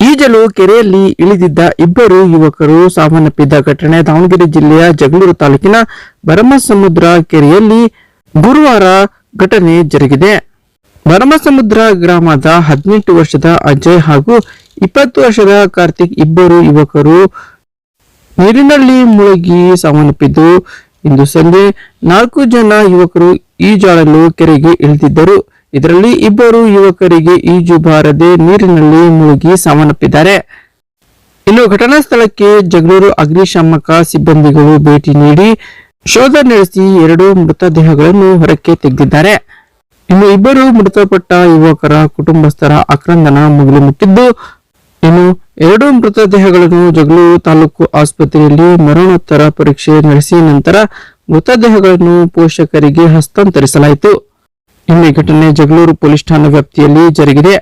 ಈಜಲು ಕೆರೆಯಲ್ಲಿ ಇಳಿದಿದ್ದ ಇಬ್ಬರು ಯುವಕರು ಸಾವನ್ನಪ್ಪಿದ್ದ ಘಟನೆ. ದಾವಣಗೆರೆ ಜಿಲ್ಲೆಯ ಜಗಳೂರು ತಾಲೂಕಿನ ಭರಮಸಮುದ್ರ ಕೆರೆಯಲ್ಲಿ ಗುರುವಾರ ಘಟನೆ ಜರುಗಿದೆ. ಭರಮಸಮುದ್ರ ಗ್ರಾಮದ ಹದಿನೆಂಟು ವರ್ಷದ ಅಜಯ್ ಹಾಗೂ ಇಪ್ಪತ್ತು ವರ್ಷದ ಕಾರ್ತಿಕ್ ಇಬ್ಬರು ಯುವಕರು ನೀರಿನಲ್ಲಿ ಮುಳುಗಿ ಸಾವನ್ನಪ್ಪಿದ್ದು, ಇಂದು ಸಂಜೆ ನಾಲ್ಕು ಜನ ಯುವಕರು ಈಜಾಡಲು ಕೆರೆಗೆ ಇಳಿದಿದ್ದರು. ಇದರಲ್ಲಿ ಇಬ್ಬರು ಯುವಕರಿಗೆ ಈಜು ಬಾರದೆ ನೀರಿನಲ್ಲಿ ಮುಳುಗಿ ಸಾವನ್ನಪ್ಪಿದ್ದಾರೆ. ಇನ್ನು ಘಟನಾ ಸ್ಥಳಕ್ಕೆ ಜಗಳೂರು ಅಗ್ನಿಶಾಮಕ ಸಿಬ್ಬಂದಿಗಳು ಭೇಟಿ ನೀಡಿ ಶೋಧ ನಡೆಸಿ ಎರಡು ಮೃತದೇಹಗಳನ್ನು ಹೊರಕ್ಕೆ ತೆಗೆದಿದ್ದಾರೆ. ಇನ್ನು ಇಬ್ಬರು ಮೃತಪಟ್ಟ ಯುವಕರ ಕುಟುಂಬಸ್ಥರ ಆಕ್ರಂದನ ಮುಗಿಲು ಮುಟ್ಟಿದ್ದು, ಇನ್ನು ಎರಡು ಮೃತದೇಹಗಳನ್ನು ಜಗಳೂರು ತಾಲೂಕು ಆಸ್ಪತ್ರೆಯಲ್ಲಿ ಮರಣೋತ್ತರ ಪರೀಕ್ಷೆ ನಡೆಸಿ ನಂತರ ಮೃತದೇಹಗಳನ್ನು ಪೋಷಕರಿಗೆ ಹಸ್ತಾಂತರಿಸಲಾಯಿತು. ಇನ್ನು ಈ ಘಟನೆ ಜಗಳೂರು ಪೊಲೀಸ್ ಠಾಣಾ ವ್ಯಾಪ್ತಿಯಲ್ಲಿ ಜರುಗಿದೆ.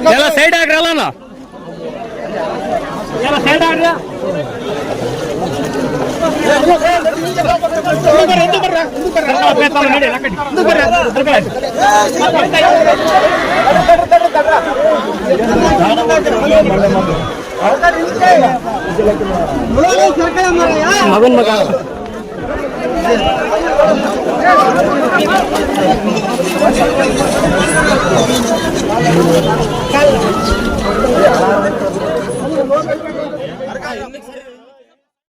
ಇವೆಲ್ಲ ಸೈಡ್ ಆಗ್ರಲ್ಲ ಎಲ್ಲ ಸೈಡ್